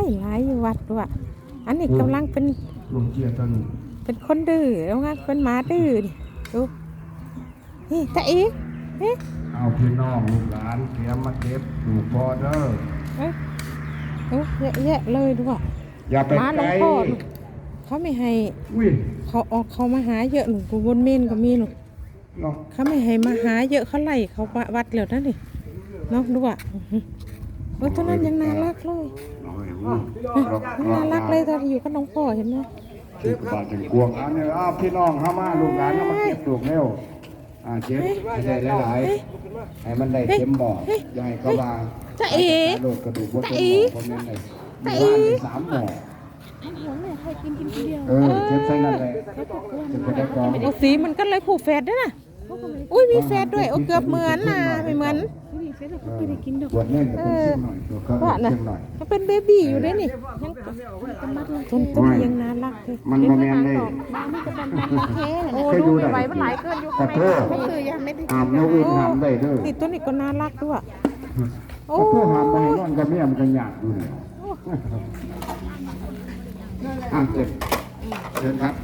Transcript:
ายหลายอยู่วัดด้วยอันนี้กำลังเป็นลุงเจียต้นเป็นคนดื้อแล้วงั้นเป็นหมาดื้อนี่ดูนี่ตาอีกเอ๊ะเอาพี่น้องลูกหลานเตรียมมาเก็บลูกพอเด้อเอ๊ะเอ๊ะเยอะแยะเลยด้วยอย่าไปหมาหลไกวลงพ่อหนูเขาไม่ให้อุ้ยเขาออกเขามาหาเยอะหนูกูบนเมนก็มีหนูเนาะเขาไม่ให้มาหาเยอะเขาไล่เขาวัดแล้วนั่นนี่เนาะดูอะอื้อหือโอ้ยตัวนั้นยังน่ารักเลย น้อยอุ้ยน่ารักเลยตอนอยู่กับน้องพ่อเห็นไหมที่บาดถึงกวงอันนี้อ้าวพี่น้องเข้ามาลูกหลานเข้ามาเก็บลูกเร็วอ่าเก็บให้ได้หลายๆให้มันได้เต็มบ่ออย่าให้เขาว่าจะเอ๋โดดกระดูกบ่จะเต็มเอ๋บ่อเพราะแม่นได้จะมีเอ๋บ้านได้สามบ่อเออเก็บใส่นั่นแหละจะไปได้กองโอ้สีมันก็เลยผูกแฝดด้วยนะอุ้ยมีแฝดด้วยโอ้เกือบเหมือนนะไม่เหมือน บวชเน่นกับเป็นเชียงหน่อยตัวก็ว่านะเชียงหน่อยมันเป็นเบบี้อยู่ด้วยนี่ยังต้นต้นยังน่ารักเลยมันบ่แม่นเลยโอ้เคยดูดูไม่ได้ไหวมันหลายเกินอยู่ขอข้างในโทษก็คือยังไม่ได้อามนกอื่นหามได้เด้อนี่ตัวนี้ก็น่ารักด้วยขอโทษหามไปให้นอนกับเมียมันก็ยากอยู่แล้วอะเจ็บเชิญครับ